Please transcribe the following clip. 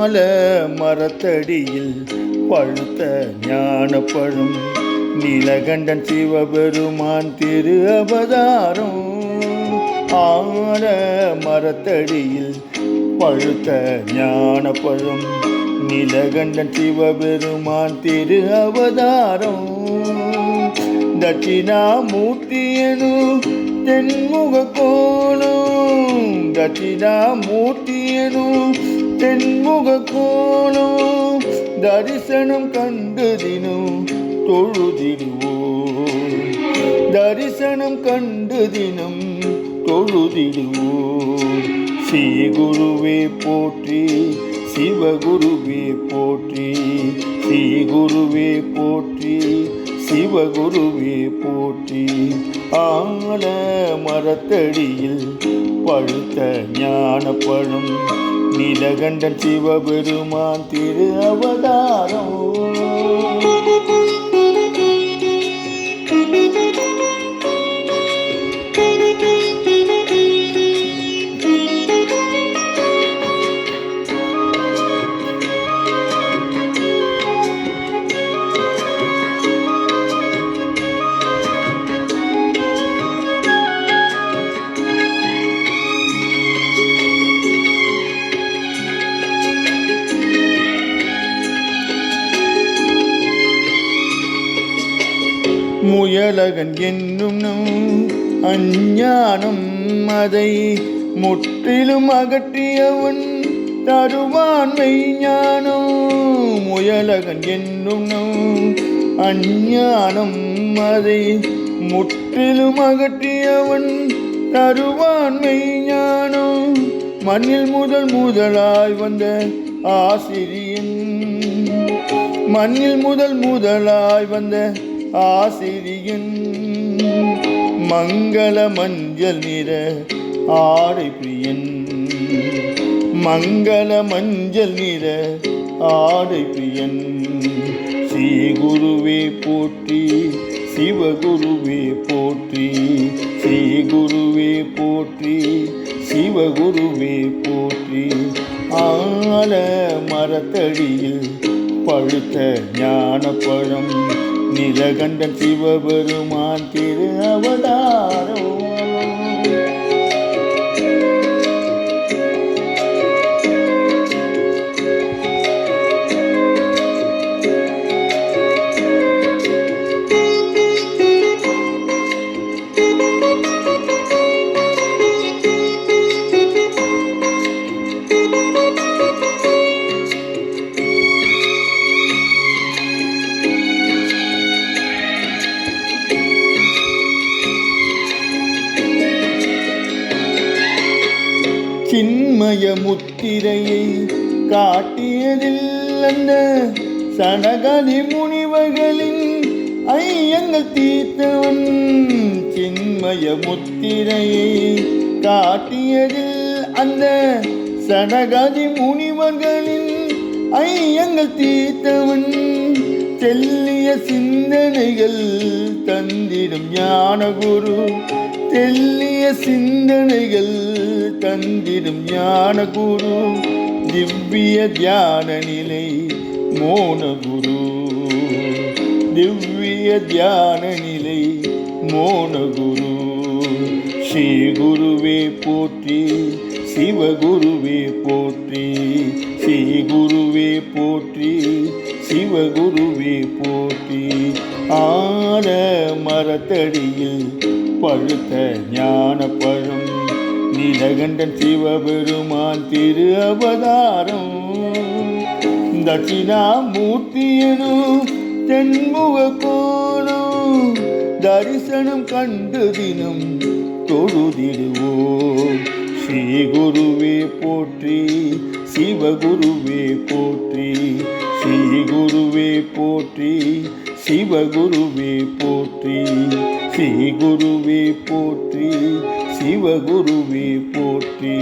ஞான மரத்தடியில் பழுத்த ஞான பழம் நீலகண்டன் சிவபெருமான் திரு அவதாரம். ஆன மரத்தடியில் பழுத்த ஞான பழம் நீலகண்டன் சிவபெருமான் திரு அவதாரம். தட்சிணாமூர்த்தியனு தென்முக கோணம் தட்சிணாமூர்த்தியனும் தென்முக கோணோ தரிசனம் கண்டதினு தொழுதிடுவோ தரிசனம் கண்டு தினம் தொழுதிடுவோ ஸ்ரீகுருவே போற்றி சிவகுருவே போற்றி ஸ்ரீகுருவே போற்றி சிவகுருவே போற்றி. ஆல மரத்தடியில் பழுத்த ஞானப்பழம் நீலகண்டன் சிவபெருமான் திரு அவதாரம். முயலகன் என்னும் அஞ்ஞானம் அதை முற்றிலும் அகற்றியவன் தருவான்மை ஞானம் முயலகன் என்னும் அஞ்ஞானம் அதை முற்றிலும் அகற்றியவன் தருவான்மை ஞானம் மண்ணில் முதல் முதலாய் வந்த ஆசிரியன் மண்ணில் முதல் முதலாய் வந்த ஆசிரியன் மங்கள மஞ்சள் நிற ஆடை பிரியன். மங்கள மஞ்சள் நிற ஆடை பிரியன். ஸ்ரீகுருவே போற்றி சிவகுருவே போற்றி ஸ்ரீகுருவே போற்றி சிவகுருவே போற்றி. ஆல மரத்தடியில் பழுத்த ஞானப்பழம் நிலகண்டன் சிவபெருமான் திரு அவதாரம் சின்மய முத்திரையை காட்டியதில் அந்த சனகதி முனிவர்களின் ஐயங்கள் தீர்த்தவன் சின்மய முத்திரையை காட்டியதில் அந்த சனகதி முனிவர்களின் ஐயங்கள் தீர்த்தவன் செல்லிய சிந்தனைகள் தந்திடும் ஞானகுரு தெல்லிய சிந்தனைகள் தந்திடும் ஞான குரு திவ்ய தியான நிலை மோன குரு திவ்ய தியான நிலை மோனகுரு. ஸ்ரீ குருவே போற்றி சிவகுருவே போற்றி. ஸ்ரீ குருவே போற்றி சிவகுருவே போற்றி. ஆன மரத்தடியில் பழுத்த ஞானப்பழம் நீலகண்டன் சிவபெருமான் திரு அவதாரம். தட்சிணாமூர்த்தியனும் தென்முக கோணோ தரிசனம் கண்டு தினம் தொழுதிடுவோம். ஸ்ரீ குருவே போற்றி சிவகுருவே போற்றி ஸ்ரீ குருவே போற்றி சிவகுருவே போற்றி ஸ்ரீகுருவே போற்றி சிவகுருவே போற்றி.